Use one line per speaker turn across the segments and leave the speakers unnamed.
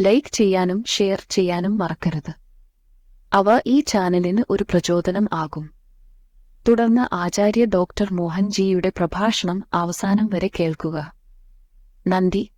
Like ചെയ്യാനും share ചെയ്യാനും മറക്കരുത്. അവ ഈ ചാനലിന് ഒരു പ്രചോദനം ആകും. തുടർന്ന് ആചാര്യ ഡോക്ടർ മോഹൻജിയുടെ പ്രഭാഷണം അവസാനം വരെ കേൾക്കുക. നന്ദി.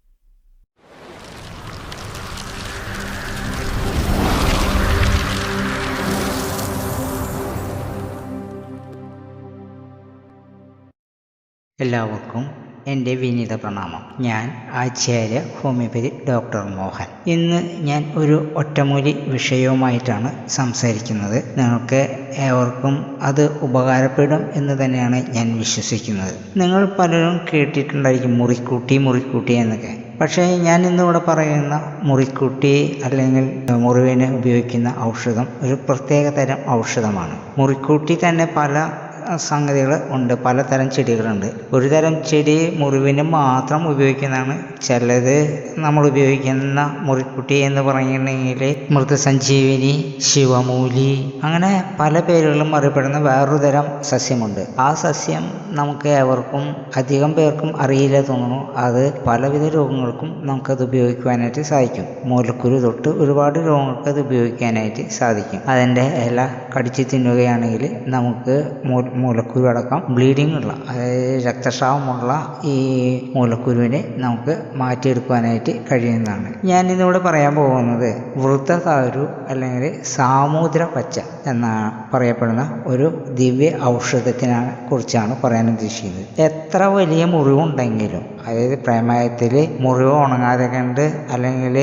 എല്ലാവർക്കും എന്റെ വിനീത പ്രണാമം. ഞാൻ ആചാര്യ ഹോമിയോപ്പതി ഡോക്ടർ മോഹൻ. ഇന്ന് ഞാൻ ഒരു ഒറ്റമൂലി വിഷയവുമായിട്ടാണ് സംസാരിക്കുന്നത്. നിങ്ങൾക്ക് ഏവർക്കും അത് ഉപകാരപ്പെടും എന്ന് തന്നെയാണ് ഞാൻ വിശ്വസിക്കുന്നത്. നിങ്ങൾ പലരും കേട്ടിട്ടുണ്ടായിരിക്കും മുറിക്കൂട്ടി മുറിക്കൂട്ടി എന്നൊക്കെ. പക്ഷേ ഞാൻ ഇന്നിവിടെ പറയുന്ന മുറിക്കൂട്ടി അല്ലെങ്കിൽ മുറിവിന് ഉപയോഗിക്കുന്ന ഔഷധം ഒരു പ്രത്യേക തരം ഔഷധമാണ്. മുറിക്കൂട്ടി തന്നെ പല സംഗതികൾ ഉണ്ട്. പലതരം ചെടികളുണ്ട്. ഒരു തരം ചെടി മുറിവിന് മാത്രം ഉപയോഗിക്കുന്നതാണ് ചിലത് നമ്മൾ ഉപയോഗിക്കുന്ന മുറിക്കുട്ടി എന്ന് പറയുകയാണെങ്കിൽ മൃതസഞ്ജീവിനി ശിവമൂലി അങ്ങനെ പല പേരുകളും അറിയപ്പെടുന്ന വേറൊരു തരം സസ്യമുണ്ട്. ആ സസ്യം നമുക്ക് ഏവർക്കും അധികം പേർക്കും അറിയില്ല തോന്നുന്നു. അത് പലവിധ രോഗങ്ങൾക്കും നമുക്കത് ഉപയോഗിക്കുവാനായിട്ട് സാധിക്കും. മൂലക്കുരു തൊട്ട് ഒരുപാട് രോഗങ്ങൾക്ക് അത് ഉപയോഗിക്കാനായിട്ട് സാധിക്കും. അതിന്റെ ഇല കടിച്ച് തിന്നുകയാണെങ്കിൽ നമുക്ക് മൂലക്കുരു അടക്കം ബ്ലീഡിംഗ് ഉള്ള അതായത് രക്തസ്രാവമുള്ള ഈ മൂലക്കുരുവിനെ നമുക്ക് മാറ്റിയെടുക്കുവാനായിട്ട് കഴിയുന്നതാണ്. ഞാൻ ഇന്നിവിടെ പറയാൻ പോകുന്നത് വൃത്തതാരു അല്ലെങ്കിൽ സാമൂദ്ര പച്ച എന്ന പറയപ്പെടുന്ന ഒരു ദിവ്യ ഔഷധത്തിനെ കുറിച്ചാണ് പറയാൻ ഉദ്ദേശിക്കുന്നത്. എത്ര വലിയ മുറിവുണ്ടെങ്കിലും അതായത് പ്രമേയത്തിൽ മുറിവ് ഉണങ്ങാതെ കണ്ട് അല്ലെങ്കിൽ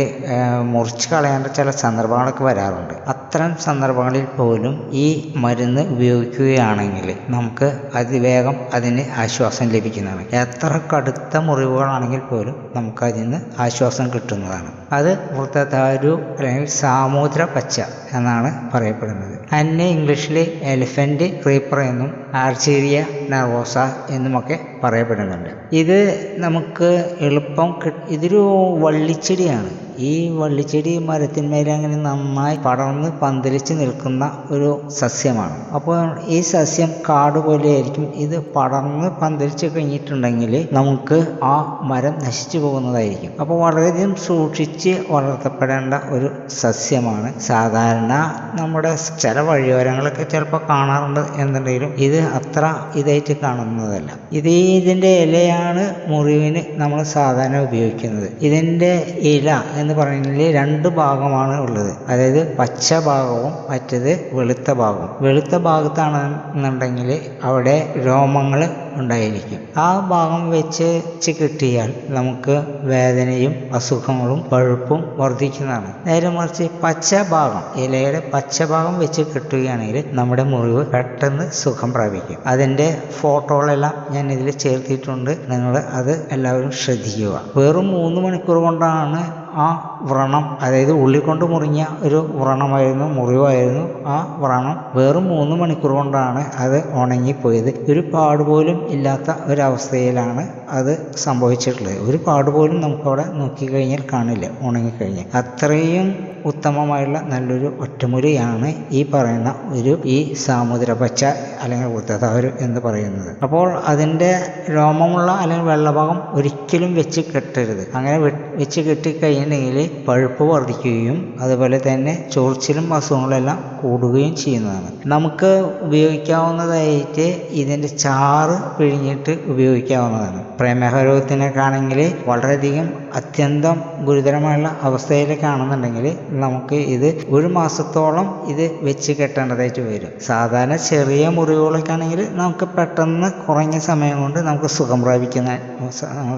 മുറിച്ച് കളയേണ്ട ചില സന്ദർഭങ്ങളൊക്കെ വരാറുണ്ട്. അത്തരം സന്ദർഭങ്ങളിൽ പോലും ഈ മരുന്ന് ഉപയോഗിക്കുകയാണെങ്കിൽ നമുക്ക് അതിവേഗം അതിന് ആശ്വാസം ലഭിക്കുന്നതാണ്. എത്ര കടുത്ത മുറിവുകളാണെങ്കിൽ പോലും നമുക്ക് അതിൽ നിന്ന് ആശ്വാസം കിട്ടുന്നതാണ്. അത് വൃത്തധാരു അല്ലെങ്കിൽ സാമൂദ്ര പച്ച എന്നാണ് പറയപ്പെടുന്നത്. അന്നെ ഇംഗ്ലീഷിൽ എലിഫന്റ് ക്രീപ്പർ എന്നും ആർച്ചേരിയ നർവോസ എന്നുമൊക്കെ പറയപ്പെടുന്നുണ്ട്. ഇത് നമുക്ക് എളുപ്പം ഇതൊരു വള്ളിച്ചെടിയാണ്. ഈ വള്ളിച്ചെടി മരത്തിന്മേൽ അങ്ങനെ നന്നായി പടർന്ന് പന്തലിച്ച് നിൽക്കുന്ന ഒരു സസ്യമാണ്. അപ്പോൾ ഈ സസ്യം കാട് പോലെയായിരിക്കും. ഇത് പടർന്ന് പന്തലിച്ച് കഴിഞ്ഞിട്ടുണ്ടെങ്കിൽ നമുക്ക് ആ മരം നശിച്ചു പോകുന്നതായിരിക്കും. അപ്പോൾ വളരെയധികം സൂക്ഷിച്ച് വളർത്തപ്പെടേണ്ട ഒരു സസ്യമാണ്. സാധാരണ നമ്മുടെ ചില വഴിയോരങ്ങളൊക്കെ ചിലപ്പോൾ കാണാറുണ്ട് എന്നുണ്ടെങ്കിലും ഇത് അത്ര ഇതായിട്ട് കാണുന്നതല്ല. ഇത് ഇതിന്റെ ഇലയാണ് മുറിവിന് നമ്മൾ സാധാരണ ഉപയോഗിക്കുന്നത്. ഇതിന്റെ ഇല എന്ന് പറയുന്നതിൽ രണ്ട് ഭാഗമാണ് ഉള്ളത്. അതായത് പച്ച ഭാഗവും മറ്റേത് വെളുത്ത ഭാഗവും. വെളുത്ത ഭാഗത്താണെന്നുണ്ടെങ്കിൽ അവിടെ രോമങ്ങൾ ഉണ്ടായിരിക്കും. ആ ഭാഗം വെച്ച് കിട്ടിയാൽ നമുക്ക് വേദനയും അസുഖങ്ങളും പഴുപ്പും വർദ്ധിക്കുന്നതാണ്. നേരെ മറിച്ച് പച്ച ഭാഗം ഇലയുടെ പച്ച ഭാഗം വെച്ച് കിട്ടുകയാണെങ്കിൽ നമ്മുടെ മുറിവ് പെട്ടെന്ന് സുഖം പ്രാപിക്കും. അതിന്റെ ഫോട്ടോകളെല്ലാം ഞാൻ ഇതിൽ ചേർത്തിട്ടുണ്ട്. നിങ്ങൾ അത് എല്ലാവരും ശ്രദ്ധിക്കുക. വെറും മൂന്ന് മണിക്കൂർ കൊണ്ടാണ് ആ വ്രണം അതായത് ഉള്ളി കൊണ്ട് മുറിഞ്ഞ ഒരു വ്രണമായിരുന്നു മുറിവായിരുന്നു ആ വ്രണം. വെറും മൂന്ന് മണിക്കൂർ കൊണ്ടാണ് അത് ഉണങ്ങിപ്പോയത്. ഒരു പാടുപോലും ഇല്ലാത്ത ഒരവസ്ഥയിലാണ് അത് സംഭവിച്ചിട്ടുള്ളത്. ഒരു പാടുപോലും നമുക്കവിടെ നോക്കിക്കഴിഞ്ഞാൽ കാണില്ല ഉണങ്ങിക്കഴിഞ്ഞാൽ. അത്രയും ഉത്തമമായുള്ള നല്ലൊരു ഒറ്റമുറിയാണ് ഈ പറയുന്ന ഒരു ഈ സാമുദ്ര പച്ച അല്ലെങ്കിൽ വൃത്തതാരു എന്ന് പറയുന്നത്. അപ്പോൾ അതിന്റെ രോമമുള്ള അല്ലെങ്കിൽ വെള്ളഭാഗം ഒരിക്കലും വെച്ച് കെട്ടരുത്. അങ്ങനെ വെച്ച് കെട്ടിക്കഴിഞ്ഞിട്ടുണ്ടെങ്കിൽ പഴുപ്പ് വർദ്ധിക്കുകയും അതുപോലെ തന്നെ ചോർച്ചിലും അസുഖങ്ങളെല്ലാം കൂടുകയും ചെയ്യുന്നതാണ്. നമുക്ക് ഉപയോഗിക്കാവുന്നതായിട്ട് ഇതിന്റെ ചാറ് പിഴിഞ്ഞിട്ട് ഉപയോഗിക്കാവുന്നതാണ്. പ്രമേഹ രോഗത്തിനൊക്കെ ആണെങ്കിൽ വളരെയധികം അത്യന്തം ഗുരുതരമായുള്ള അവസ്ഥയിലേക്കാണെന്നുണ്ടെങ്കിൽ നമുക്ക് ഇത് ഒരു മാസത്തോളം ഇത് വെച്ച് കെട്ടേണ്ടതായിട്ട് വരും. സാധാരണ ചെറിയ മുറിവുകളൊക്കെ ആണെങ്കിൽ നമുക്ക് പെട്ടെന്ന് കുറഞ്ഞ സമയം കൊണ്ട് നമുക്ക് സുഖം പ്രാപിക്കുന്ന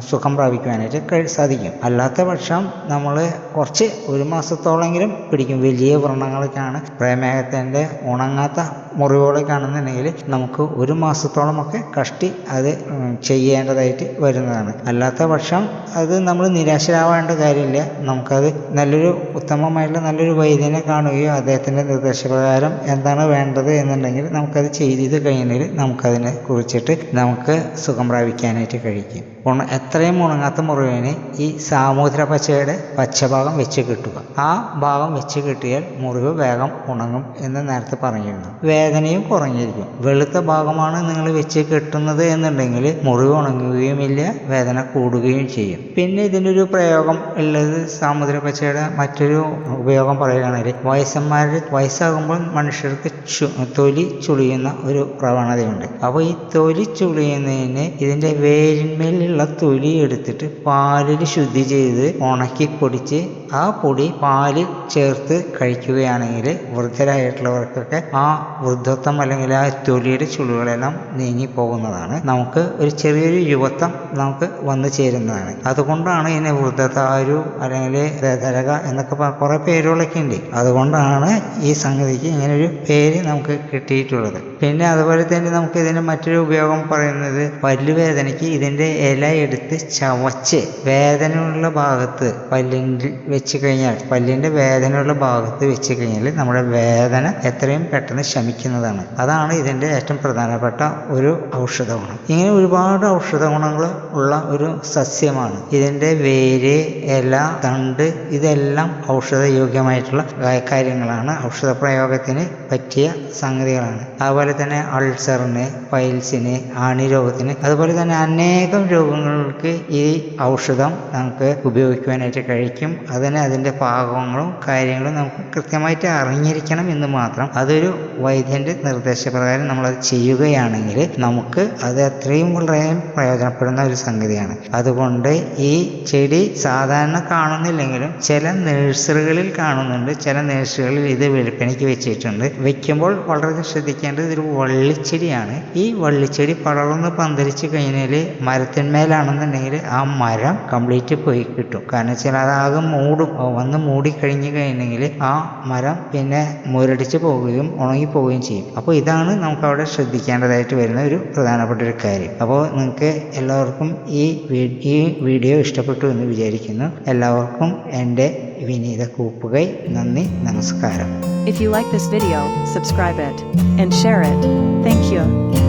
സുഖം പ്രാപിക്കുവാനായിട്ട് സാധിക്കും. അല്ലാത്ത പക്ഷം നമ്മൾ കുറച്ച് ഒരു മാസത്തോളെങ്കിലും പിടിക്കും. വലിയ വ്രണങ്ങളൊക്കെയാണ് പ്രമേഹത്തിന്റെ ഉണങ്ങാത്ത മുറിവുകളൊക്കെ കാണുന്നുണ്ടെങ്കിൽ നമുക്ക് ഒരു മാസത്തോളമൊക്കെ കഷ്ടി അത് ചെയ്യേണ്ടതായിട്ട് വരുന്നതാണ്. അല്ലാത്ത പക്ഷം അത് നമ്മൾ നിരാശരാവേണ്ട കാര്യമില്ല. നമുക്കത് നല്ലൊരു ഉത്തമമായിട്ടുള്ള നല്ലൊരു വൈദ്യനെ കാണുകയോ അദ്ദേഹത്തിന്റെ നിർദ്ദേശപ്രകാരം എന്താണ് വേണ്ടത് എന്നുണ്ടെങ്കിൽ നമുക്കത് ചെയ്ത് കഴിഞ്ഞാൽ നമുക്കതിനെ കുറിച്ചിട്ട് നമുക്ക് സുഖം പ്രാപിക്കാനായിട്ട് കഴിക്കും. ഉണ എത്രയും ഉണങ്ങാത്ത മുറിവിന് ഈ സാമൂദ്ര പച്ചയുടെ പച്ചഭാഗം വെച്ച് കിട്ടുക. ആ ഭാഗം വെച്ച് കിട്ടിയാൽ മുറിവ് വേഗം ഉണങ്ങും എന്ന് നേരത്തെ പറഞ്ഞിരുന്നു. വേദനയും കുറഞ്ഞിരിക്കും. വെളുത്ത ഭാഗമാണ് നിങ്ങൾ വെച്ച് കെട്ടുന്നത് എന്നുണ്ടെങ്കിൽ മുറിവ് ഉണങ്ങുകയും ഇല്ല വേദന കൂടുകയും ചെയ്യും. പിന്നെ ഇതിന്റെ ഒരു പ്രയോഗം ഉള്ളത് സാമുദ്ര പച്ചയുടെ മറ്റൊരു ഉപയോഗം പറയുകയാണെങ്കിൽ വയസ്സന്മാരുടെ വയസ്സാകുമ്പോൾ മനുഷ്യർക്ക് തൊലി ചുളിയുന്ന ഒരു പ്രവണതയുണ്ട്. അപ്പോൾ ഈ തൊലി ചുളിയുന്നതിന് ഇതിന്റെ വേരിന്മേലുള്ള തൊലി എടുത്തിട്ട് പാലിൽ ശുദ്ധി ചെയ്ത് ഉണക്കി പൊടിച്ച് ആ പൊടി പാലിൽ ചേർത്ത് കഴിക്കുകയാണെങ്കിൽ വൃദ്ധരായിട്ടുള്ളവർക്കൊക്കെ ആ വൃദ്ധത്വം അല്ലെങ്കിൽ ആ തൊലിയുടെ ചുളികളെല്ലാം നീങ്ങി പോകുന്നതാണ്. നമുക്ക് ഒരു ചെറിയൊരു യുവത്വം നമുക്ക് വന്നു ചേരുന്നതാണ്. അതുകൊണ്ടാണ് ഇതിനെ വൃദ്ധതാരു അല്ലെങ്കിൽ രഥരക എന്നൊക്കെ കുറേ പേരുകളൊക്കെ ഉണ്ട്. അതുകൊണ്ടാണ് ഈ സംഗതിക്ക് ഇങ്ങനൊരു പേര് നമുക്ക് കിട്ടിയിട്ടുള്ളത്. പിന്നെ അതുപോലെ തന്നെ നമുക്ക് ഇതിന് മറ്റൊരു ഉപയോഗം പറയുന്നത് പല്ലുവേദനയ്ക്ക് ഇതിന്റെ ഇല എടുത്ത് ചവച്ച് വേദനയുള്ള ഭാഗത്ത് പല്ലിന്റെ വെച്ച് കഴിഞ്ഞാൽ പല്ലിന്റെ വേദനയുള്ള ഭാഗത്ത് വെച്ച് കഴിഞ്ഞാൽ നമ്മുടെ വേദന എത്രയും പെട്ടെന്ന് ശമിക്കുന്നതാണ്. അതാണ് ഇതിന്റെ ഏറ്റവും പ്രധാനപ്പെട്ട ഒരു ഔഷധ ഗുണം ഇങ്ങനെ ഒരുപാട് ഔഷധ ഗുണങ്ങൾ ഉള്ള ഒരു സസ്യമാണ്. ഇതിന്റെ വേര് ഇല തണ്ട് ഇതെല്ലാം ഔഷധയോഗ്യമായിട്ടുള്ള യോഗ്യമായിട്ടുള്ള കാര്യങ്ങളാണ്. ഔഷധ പ്രയോഗത്തിന് പറ്റിയ സംഗതികളാണ്. അതുപോലെ തന്നെ അൾസറിന് പൈൽസിന് ആണി രോഗത്തിന് അതുപോലെ തന്നെ അനേകം രോഗങ്ങൾക്ക് ഈ ഔഷധം നമുക്ക് ഉപയോഗിക്കുവാനായിട്ട് കഴിക്കും. അതിന് അതിന്റെ പാകങ്ങളും കാര്യങ്ങളും നമുക്ക് കൃത്യമായിട്ട് അറിഞ്ഞിരിക്കണം എന്ന് മാത്രം അതൊരു വൈദ്യന്റെ നിർദ്ദേശപ്രകാരം നമ്മളത് ചെയ്യുകയാണെങ്കിൽ നമുക്ക് അത് അത്രയും വളരെ പ്രയോജനപ്പെടുന്ന ഒരു സംഗതിയാണ്. അതുകൊണ്ട് ഈ ചെടി സാധാരണ കാണുന്നില്ലെങ്കിലും ചില നേഴ്സറികളിൽ കാണുന്നുണ്ട് ചില നേഴ്സറികളിൽ ഇത് വിൽപ്പനയ്ക്ക് വെച്ചിട്ടുണ്ട്. വെക്കുമ്പോൾ വളരെ ശ്രദ്ധിക്കേണ്ടത് ഇതൊരു വള്ളിച്ചെടിയാണ്. ഈ വള്ളിച്ചെടി പടർന്ന് പന്തലിച്ച് കഴിഞ്ഞാൽ മരത്തിന്മേലാണെന്നുണ്ടെങ്കിൽ ആ മരം കംപ്ലീറ്റ് പോയി കിട്ടും. കാരണം വെച്ചാൽ അതാകെ മൂടും ഓ, വന്ന് മൂടി കഴിഞ്ഞു കഴിഞ്ഞെങ്കിൽ ആ മരം പിന്നെ മുരടിച്ച് പോവുകയും ഉണങ്ങി പോവുകയും ചെയ്യും അപ്പോൾ ഇതാണ് നമുക്ക് അവിടെ ശ്രദ്ധിക്കേണ്ടതായിട്ട് വരുന്ന ഒരു പ്രധാനപ്പെട്ട ഒരു കാര്യം അപ്പോൾ നിങ്ങൾക്ക് എല്ലാവർക്കും ഈ ഈ വീഡിയോ ഇഷ്ടപ്പെട്ടു എന്ന് വിചാരിക്കുന്നു എല്ലാവർക്കും എന്റെ വിനീത കൂപ്പുകൈ നന്ദി നമസ്കാരം
If you like this video, subscribe it and share it. Thank you.